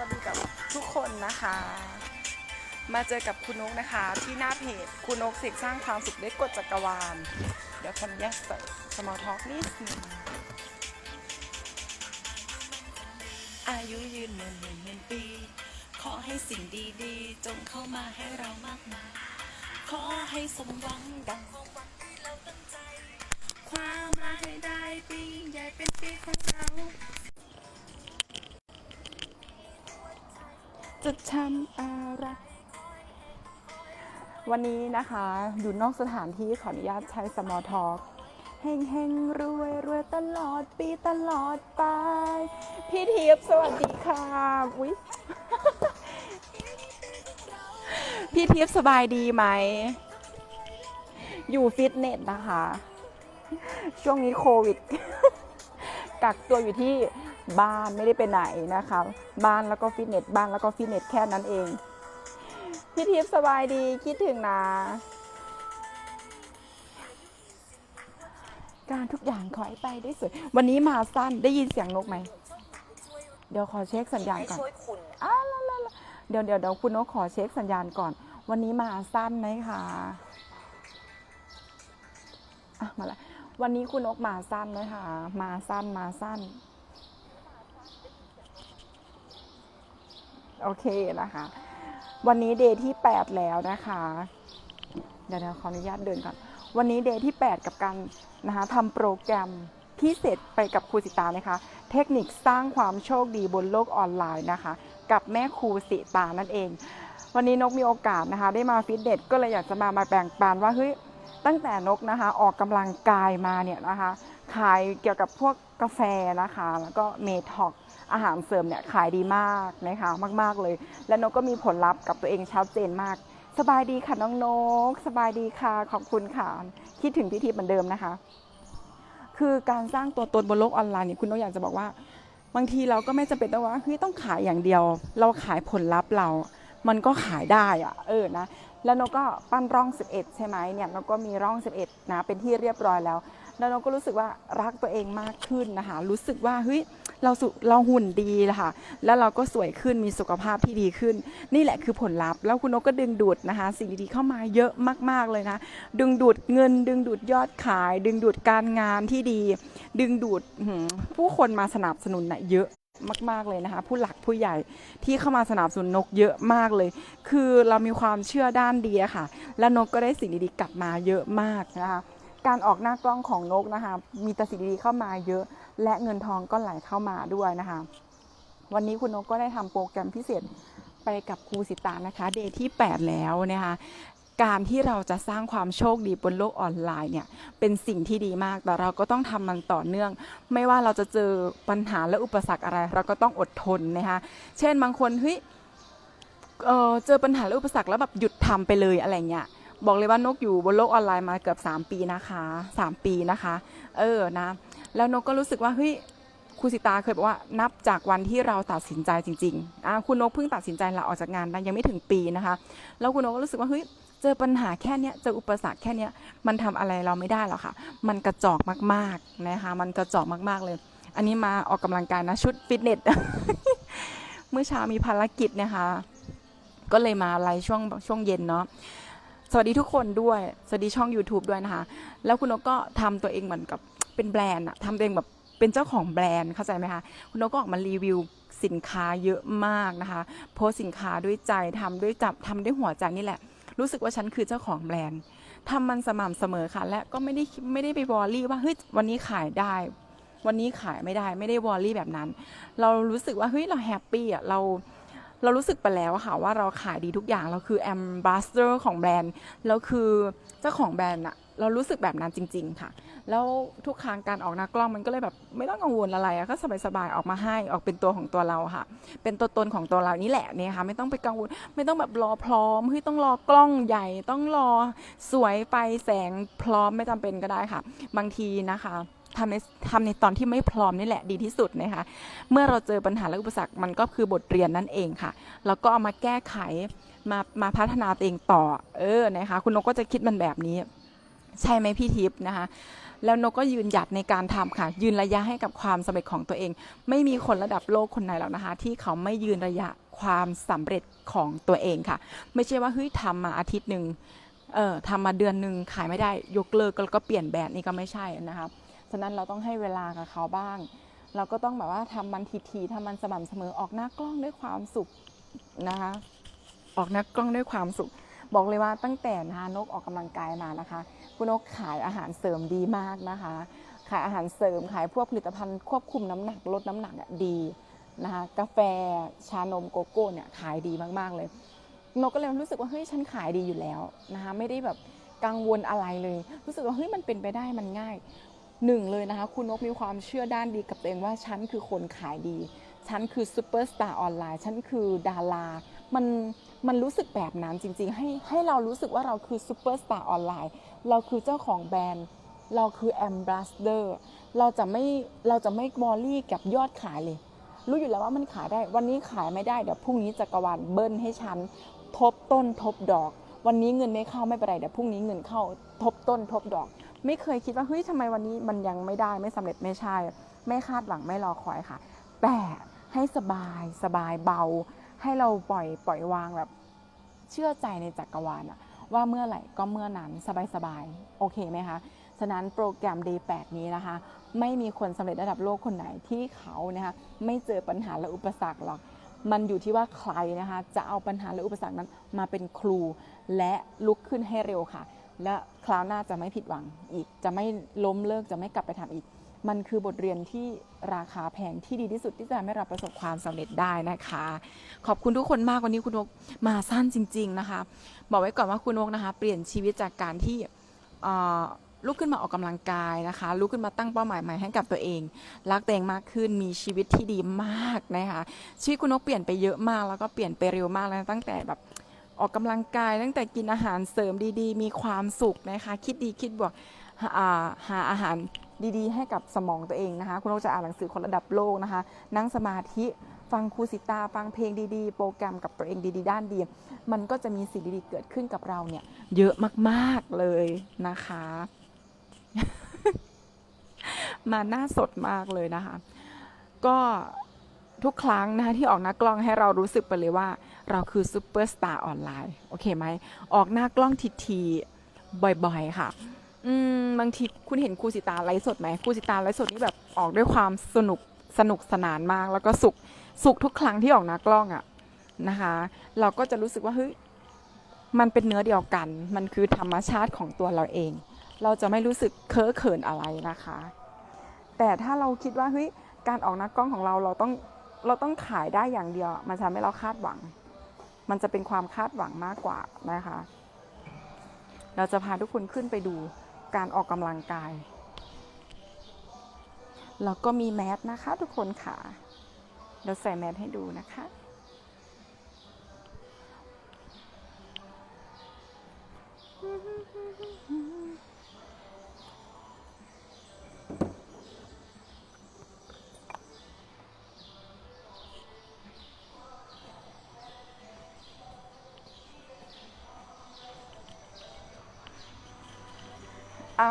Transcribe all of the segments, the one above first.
วัสดีกับทุกคนนะคะ มาเจอกับคุณนกนะคะ ที่หน้าเพจคุณนกเสกสร้างความสุขได้กดจักรวาล เดี๋ยวคนแยกใส่สมอลท็อกนิดนึงอายุยืนหมื่นหมื่นหมื่นปี ขอให้สิ่งดีๆ จงเข้ามาให้เรามากมายขอให้สมหวังดังความหวังที่เราตั้งใจ ความรักให้ได้ปีใหญ่เป็นปีของเรา จะทำอะไร วันนี้นะคะ อยู่นอกสถานที่ขออนุญาตใช้สมอลท็อกเฮงเฮงรวยรวยตลอดปีตลอดไป พี่ทิพย์สวัสดีค่ะอุ๊ยพี่ทิพย์สบายดีไหม อยู่ฟิตเนสนะคะ ช่วงนี้โควิด กักตัวอยู่ที่ บ้านไม่ได้ไปไหนนะคะ บ้านแล้วก็ฟิตเนสบ้านแล้วก็ฟิตเนสแค่นั้นเอง พี่ทิพย์สบายดีคิดถึงนะ การทุกอย่างขอให้ไปได้สวยวันนี้มาสั้นได้ยินเสียงนกไหม เดี๋ยวขอเช็คสัญญาณก่อนอ้าวแล้วแล้วแล้วเดี๋ยวเดี๋ยวเดี๋ยวคุณนกขอเช็คสัญญาณก่อน วันนี้มาสั้นไหมคะอะมาละวันนี้คุณนกมาสั้นไหมคะ มาสั้นมาสั้น โอเคนะคะ วันนี้เดย์ที่ 8 แล้วนะคะ เดี๋ยวขออนุญาตเดินก่อน วันนี้เดย์ที่ 8 กับการนะคะทำโปรแกรมพิเศษไปกับครูสิตานะคะ เทคนิคสร้างความโชคดีบนโลกออนไลน์นะคะ กับแม่ครูสิตานั่นเอง วันนี้นกมีโอกาสนะคะ ได้มาฟิตเนสก็เลยอยากจะมามาแบ่งปันว่าเฮ้ยตั้งแต่นกนะคะ ออกกำลังกายมาเนี่ยนะคะ ขายเกี่ยวกับพวกกาแฟนะคะ แล้วก็เมท็อกอาหารเสริมเนี่ยขายดีมากนะคะมาก ๆเลย และนกก็มีผลลัพธ์กับตัวเองชัดเจนมาก สบายดีค่ะน้องนก สบายดีค่ะขอบคุณค่ะ คิดถึงพิธีเหมือนเดิมนะคะ คือการสร้างตัวตนบนโลกออนไลน์เนี่ยคุณนกอยากจะบอกว่า บางทีเราก็ไม่จำเป็นต้องว่าเฮ้ยต้องขายอย่างเดียว เราขายผลลัพธ์เรา มันก็ขายได้อะเออนะแล้วนกก็ปั้นร่อง 11 ใช่ไหมเนี่ยนกก็มีร่อง 11นะเป็นที่เรียบร้อยแล้ว แล้วนกก็รู้สึกว่ารักตัวเองมากขึ้นนะคะ รู้สึกว่าเฮ้ยเราสุเราหุ่นดีละค่ะแล้วเราก็สวยขึ้นมีสุขภาพที่ดีขึ้น นี่แหละคือผลลัพธ์ แล้วคุณนกก็ดึงดูดนะคะ สิ่งดีๆเข้ามาเยอะมากๆเลยนะ ดึงดูดเงิน ดึงดูดยอดขาย ดึงดูดการงานที่ดี ดึงดูดผู้คนมาสนับสนุนนะเยอะมาก ๆ เลยนะคะ ผู้หลักผู้ใหญ่ที่เข้ามาสนับสนุนนกเยอะมากเลย คือเรามีความเชื่อด้านดีค่ะ และนกก็ได้สิ่งดีๆกลับมาเยอะมากนะคะ การออกหน้ากล้องของนกนะคะ มีแต่สิ่งดีๆเข้ามาเยอะ และเงินทองก็ไหลเข้ามาด้วยนะคะ วันนี้คุณนกก็ได้ทำโปรแกรมพิเศษไปกับครูสิตานะคะเดย์ที่ 8 แล้วนะคะการที่เราจะสร้างความโชคดีบนโลกออนไลน์เนี่ยเป็นสิ่งที่ดีมาก แต่เราก็ต้องทำมันต่อเนื่อง ไม่ว่าเราจะเจอปัญหาและอุปสรรคอะไร เราก็ต้องอดทนนะคะเช่นบางคนเฮ้ยเออเจอปัญหาและอุปสรรคแล้วแบบหยุดทำไปเลยอะไรเงี้ย บอกเลยว่านกอยู่บนโลกออนไลน์มาเกือบ 3 ปีนะคะ 3 ปีนะคะ เออนะ แล้วนกก็รู้สึกว่าเฮ้ยครูสิตาเคยบอกว่านับจากวันที่เราตัดสินใจจริงๆอะคุณนกเพิ่งตัดสินใจลาออกจากงานนะยังไม่ถึงปีนะคะ แล้วคุณนกก็รู้สึกว่าเฮ้ยเจอปัญหาแค่เนี้ยเจออุปสรรคแค่เนี้ยมันทำอะไรเราไม่ได้หรอกค่ะ มันกระจอกมากๆนะคะมันกระจอกมากๆเลย อันนี้มาออกกำลังกายนะชุดฟิตเนสเมื่อเช้ามีภารกิจนะคะ ก็เลยมาไลฟ์ช่วงช่วงเย็นเนาะ สวัสดีทุกคนด้วย สวัสดีช่อง YouTube ด้วยนะคะ แล้วคุณนกก็ทำตัวเองเหมือนกับเป็นแบรนด์อะทำตัวเองแบบเป็นเจ้าของแบรนด์เข้าใจไหมคะคุณนกก็ออกมารีวิวสินค้าเยอะมากนะคะโพสสินค้าด้วยใจทำด้วยจับทำด้วยหัวใจนี่แหละ รู้สึกว่าฉันคือเจ้าของแบรนด์ทำมันสม่ำเสมอค่ะ และก็ไม่ได้ไม่ได้ไปวอรี่ว่าเฮ้ยวันนี้ขายได้ วันนี้ขายไม่ได้ไม่ได้วอรี่แบบนั้น เรารู้สึกว่าเฮ้ยเราแฮปปี้อะเรา เรารู้สึกไปแล้วอะค่ะว่าเราขายดีทุกอย่างเราคือแอมบาสเตอร์ของแบรนด์แล้วคือเจ้าของแบรนด์อะเรารู้สึกแบบนั้นจริง ๆ ค่ะ แล้วทุกครั้งการออกหน้ากล้องมันก็เลยแบบไม่ต้องกังวลอะไรอะก็สบายๆออกมาให้ออกเป็นตัวของตัวเราค่ะ เป็นตัวตนของตัวเรานี่แหละเนี่ยค่ะ ไม่ต้องไปกังวล ไม่ต้องแบบรอพร้อมเฮ้ยต้องรอกล้องใหญ่ ต้องรอสวยไฟแสงพร้อมไม่จำเป็นก็ได้ค่ะ บางทีนะคะ ทำในทำในตอนที่ไม่พร้อมนี่แหละดีที่สุดนะคะ เมื่อเราเจอปัญหาและอุปสรรคมันก็คือบทเรียนนั่นเองค่ะ แล้วก็เอามาแก้ไขมามาพัฒนาตัวเองต่อ เออนะคะ คุณนกก็จะคิดมันแบบนี้ ใช่ไหมพี่ทิพย์นะคะ แล้วนกก็ยืนหยัดในการทำค่ะ ยืนระยะให้กับความสำเร็จของตัวเอง ไม่มีคนระดับโลกคนไหนหรอกนะคะ ที่เขาไม่ยืนระยะความสำเร็จของตัวเองค่ะ ไม่ใช่ว่าเฮ้ยทำมาอาทิตย์หนึ่งเออทำมาเดือนหนึ่งขายไม่ได้ยกเลิกแล้วก็เปลี่ยนแบรนด์นี่ก็ไม่ใช่นะคะ ฉะนั้นเราต้องให้เวลากับเขาบ้าง เราก็ต้องแบบว่าทำมันทีๆทำมันสม่ำเสมอออกหน้ากล้องด้วยความสุขนะคะ ออกหน้ากล้องด้วยความสุข บอกเลยว่าตั้งแต่นะคะนกออกกำลังกายมานะคะคุณนกขายอาหารเสริมดีมากนะคะ ขายอาหารเสริมขายพวกผลิตภัณฑ์ควบคุมน้ำหนักลดน้ำหนักอะดีนะคะกาแฟชานมโกโก้เนี่ยขายดีมากๆเลยนกก็เลยรู้สึกว่าเฮ้ยฉันขายดีอยู่แล้วนะคะไม่ได้แบบกังวลอะไรเลย รู้สึกว่าเฮ้ยมันเป็นไปได้มันง่าย หนึ่งเลยนะคะ คุณนกมีความเชื่อด้านดีกับตัวเองว่าฉันคือคนขายดี ฉันคือซูเปอร์สตาร์ออนไลน์ฉันคือดารามันมันรู้สึกแบบนั้นจริง ๆ ให้ให้เรารู้สึกว่าเราคือซูเปอร์สตาร์ออนไลน์เราคือเจ้าของแบรนด์ เราคือแอมบ s สเดอร์เราจะไม่เราจะไม่มอรี่กับยอดขายเลย รู้อยู่แล้วว่ามันขายได้วันนี้ขายไม่ได้เดี๋ยวพรุ่งนี้จักรวาลเบิ้ลให้ฉันทบต้นทบดอก วันนี้เงินไม่เข้าไม่เป็นไรเดี๋ยวพรุ่งนี้เงินเข้าทบต้นทบดอก ไม่เคยคิดว่าเฮ้ยทำไมวันนี้มันยังไม่ได้ไม่สำเร็จไม่ใช่ ไม่คาดหวังไม่รอคอยค่ะ แต่ให้สบายสบายเบา ให้เราปล่อยปล่อยวางแบบ เชื่อใจในจักรวาลอะว่าเมื่อไหร่ก็เมื่อนั้นสบายๆโอเคไหมคะฉะนั้นโปรแกรม Day 8นี้นะคะ ไม่มีคนสำเร็จระดับโลกคนไหนที่เขานะคะไม่เจอปัญหาและอุปสรรคหรอกมันอยู่ที่ว่าใครนะคะ จะเอาปัญหาและอุปสรรคนั้นมาเป็นครู และลุกขึ้นให้เร็วค่ะ และคราวหน้าจะไม่ผิดหวังอีก จะไม่ล้มเลิกจะไม่กลับไปทำอีก มันคือบทเรียนที่ราคาแพงที่ดีที่สุดที่จะทำให้เราประสบความสำเร็จได้นะคะ ขอบคุณทุกคนมากวันนี้คุณนกมาสั้นจริง ๆนะคะ บอกไว้ก่อนว่าคุณนกนะคะ เปลี่ยนชีวิตจากการที่ลุกขึ้นมาออกกำลังกายนะคะ ลุกขึ้นมาตั้งเป้าหมายใหม่ให้กับตัวเอง รักตัวเองมากขึ้น มีชีวิตที่ดีมากนะคะ ชีวิตคุณนกเปลี่ยนไปเยอะมาก แล้วก็เปลี่ยนไปเร็วมากแล้วตั้งแต่แบบ ออกกำลังกายตั้งแต่กินอาหารเสริมดีๆ มีความสุขนะคะคิดดีคิดบวกหาอาหาอาหารดีๆ ให้กับสมองตัวเองนะคะ คุณนกจะอ่านหนังสือคนระดับโลกนะคะ นั่งสมาธิฟังครูสิตา ฟังเพลงดีๆ โปรแกรมกับตัวเองดีๆ ด้านดี มันก็จะมีสิ่งดีๆ เกิดขึ้นกับเราเนี่ย เยอะมากๆเลยนะคะ มาหน้าสดมากเลยนะคะ ก็ทุกครั้งนะคะที่ออกน้ากล้องให้เรารู้สึกไปเลยว่า เราคือซูเปอร์สตาร์ออนไลน์โอเคไหมออกหน้ากล้องทีๆบ่อยๆค่ะ อืมบางทีคุณเห็นครูสิตาไลฟ์สดไหมครูสิตาไลฟ์สดนี่แบบออกด้วยความสนุกสนุกสนานมาก แล้วก็สุขสุขทุกครั้งที่ออกหน้ากล้องอะ่ะนะคะ เราก็จะรู้สึกว่าเฮ้ยมันเป็นเนื้อเดียวกัน มันคือธรรมชาติของตัวเราเอง เราจะไม่รู้สึกเคอะเขินอะไรนะคะ แต่ถ้าเราคิดว่าเฮ้ยการออกหน้ากล้องของเราเราต้องเราต้องขายได้อย่างเดียว มันจะทำให้เราคาดหวัง มันจะเป็นความคาดหวังมากกว่านะคะ เราจะพาทุกคนขึ้นไปดูการออกกำลังกาย แล้วก็มีแมสนะคะทุกคนค่ะ เราใส่แมสให้ดูนะคะ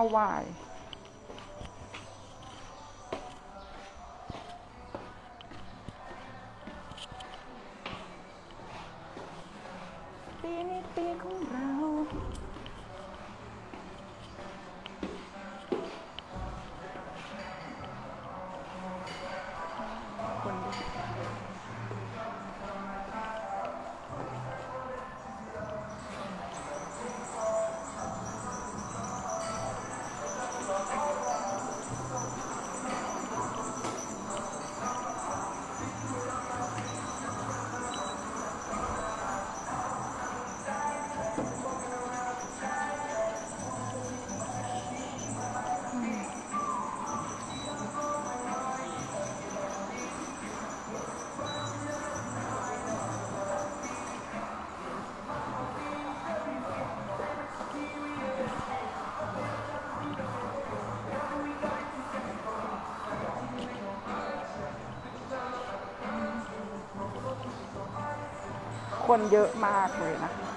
R Y ปีนี้ปีของเรา คนเยอะมากเลยนะคะ